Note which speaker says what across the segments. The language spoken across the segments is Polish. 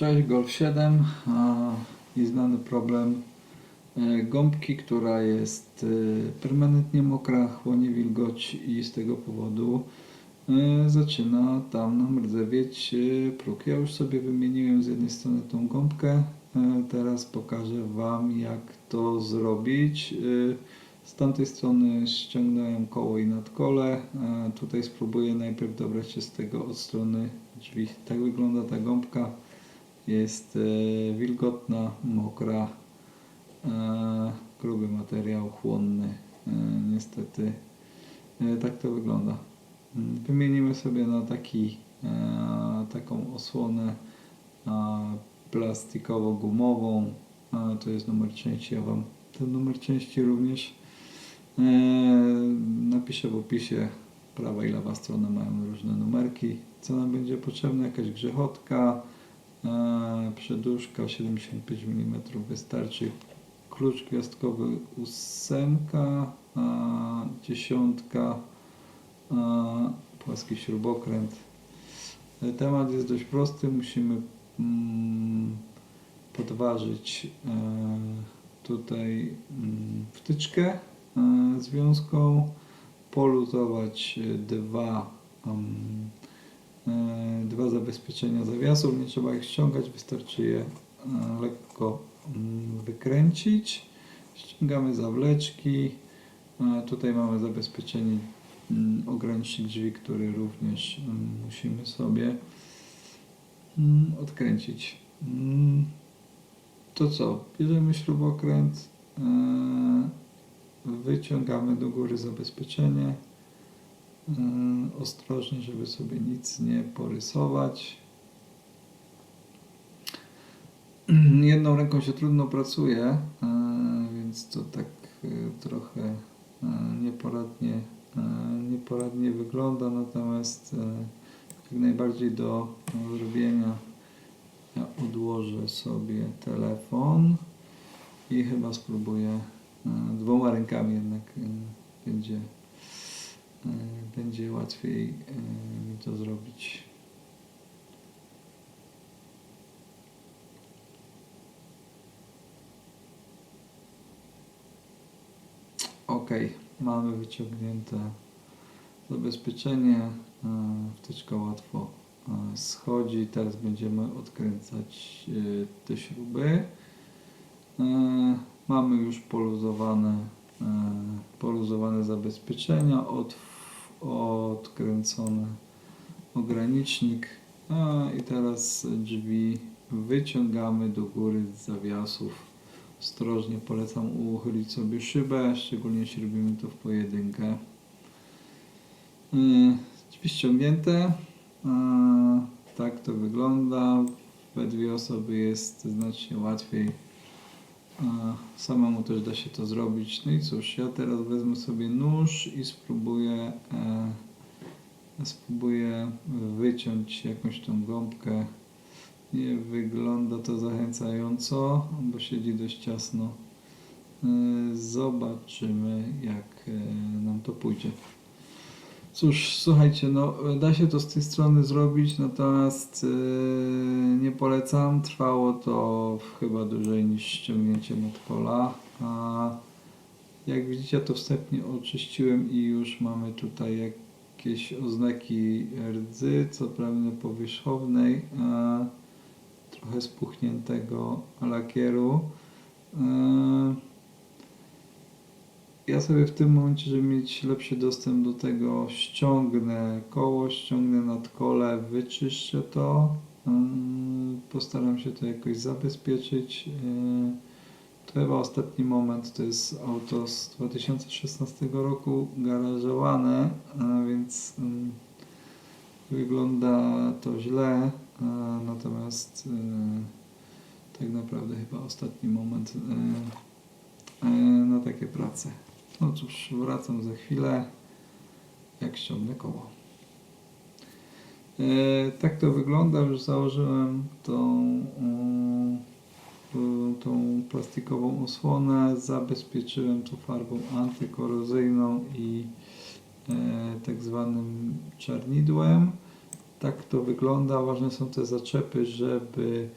Speaker 1: Cześć, Golf 7 a, i znany problem e, gąbki, która jest e, permanentnie mokra, chłonie wilgoć i z tego powodu e, zaczyna tam nam rdzewieć próg. Ja już sobie wymieniłem z jednej strony tą gąbkę, teraz pokażę Wam jak to zrobić. Z tamtej strony ściągnąłem koło i nadkole, tutaj spróbuję najpierw dobrać się z tego od strony drzwi. Tak wygląda ta gąbka jest e, wilgotna, mokra, e, gruby materiał, chłonny. E, niestety tak to wygląda. Mm, Wymienimy sobie na taki, taką osłonę plastikowo-gumową. To jest numer części. Ja Wam ten numer części również napiszę w opisie. Prawa i lewa strona mają różne numerki. Co nam będzie potrzebne? Jakaś grzechotka, Przeduszka 75 mm wystarczy. Klucz gwiazdkowy ósemka, dziesiątka, płaski śrubokręt. Temat jest dość prosty. Musimy mm, podważyć e, tutaj mm, wtyczkę e, związką, poluzować e, dwa mm, zabezpieczenia zawiasów, nie trzeba ich ściągać, wystarczy je e, lekko mm, wykręcić. Ściągamy zawleczki. E, Tutaj mamy zabezpieczenie mm, ogranicznik drzwi, który również mm, musimy sobie odkręcić. To co? Bierzemy śrubokręt, e, wyciągamy do góry zabezpieczenie. Mm, ostrożnie, żeby sobie nic nie porysować. Jedną ręką się trudno pracuje, e, więc to tak e, trochę e, nieporadnie, nieporadnie wygląda, natomiast jak najbardziej do zrobienia ja odłożę sobie telefon i chyba spróbuję dwoma rękami jednak będzie będzie łatwiej e, mi to zrobić. Ok, mamy wyciągnięte zabezpieczenie. e, Wtyczka łatwo e, schodzi. Teraz będziemy odkręcać e, te śruby. E, Mamy już poluzowane, e, poluzowane zabezpieczenia, od, odkręcony ogranicznik. A, I teraz drzwi wyciągamy do góry z zawiasów. Ostrożnie polecam uchylić sobie szybę, szczególnie jeśli robimy to w pojedynkę. E, Drzwi ściągnięte. Tak to wygląda. We dwie osoby jest znacznie łatwiej. A Samemu też da się to zrobić. No i cóż, ja teraz wezmę sobie nóż i spróbuję, e, spróbuję wyciąć jakąś tą gąbkę. Nie wygląda to zachęcająco, bo siedzi dość ciasno. E, zobaczymy, jak e, nam to pójdzie. Cóż, słuchajcie, no da się to z tej strony zrobić, natomiast yy, nie polecam. Trwało to chyba dłużej niż ściągnięcie nadkola. A jak widzicie, to wstępnie oczyściłem i już mamy tutaj jakieś oznaki rdzy, co prawda powierzchownej, trochę spuchniętego lakieru. Yy, ja sobie w tym momencie, żeby mieć lepszy dostęp do tego, ściągnę koło, ściągnę nadkole, wyczyszczę to. Ym, Postaram się to jakoś zabezpieczyć. Yy, To chyba ostatni moment, to jest auto z 2016 roku, garażowane, a więc ym, wygląda to źle, a natomiast tak naprawdę chyba ostatni moment na takie prace. No cóż, wracam za chwilę, jak ściągnę koło. E, tak to wygląda, już założyłem tą, mm, y, tą plastikową osłonę, zabezpieczyłem to farbą antykorozyjną i e, tak zwanym czarnidłem. Tak to wygląda, ważne są te zaczepy, żeby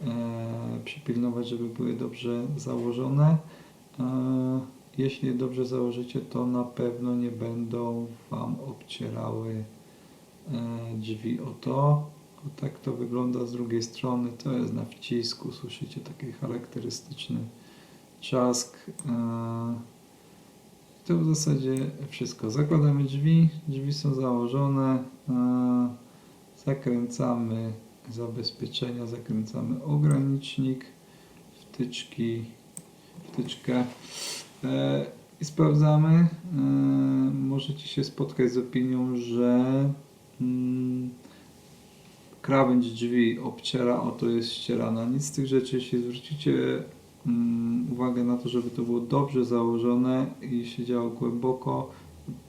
Speaker 1: e, przypilnować, żeby były dobrze założone. E, jeśli je dobrze założycie, to na pewno nie będą Wam obcierały e, drzwi o to. Tak to wygląda z drugiej strony. To jest na wcisku. Słyszycie taki charakterystyczny trzask. E, to w zasadzie wszystko. Zakładamy drzwi. Drzwi są założone. E, zakręcamy zabezpieczenia, zakręcamy ogranicznik, wtyczki, wtyczkę i sprawdzamy. E, możecie się spotkać z opinią, że mm, krawędź drzwi obciera, oto jest ścierana. Nic z tych rzeczy, jeśli zwrócicie mm, uwagę na to, żeby to było dobrze założone i siedziało głęboko,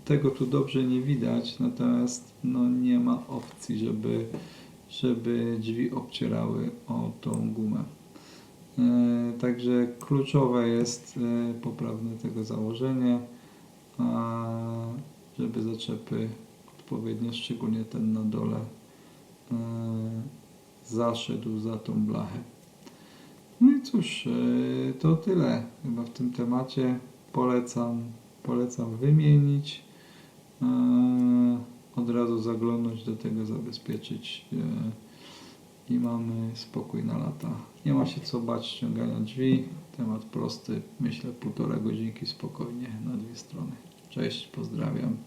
Speaker 1: tego tu dobrze nie widać, natomiast no, nie ma opcji, żeby, żeby drzwi obcierały o tą gumę. E, Także kluczowe jest e, poprawne tego założenie, a żeby zaczepy odpowiednio, szczególnie ten na dole, e, zaszedł za tą blachę. No i cóż, to tyle chyba w tym temacie. Polecam, polecam wymienić. Od razu zaglądnąć do tego, zabezpieczyć i mamy spokój na lata. Nie ma się co bać ściągania drzwi. Temat prosty. Myślę półtora godzinki spokojnie na dwie strony. Cześć, pozdrawiam.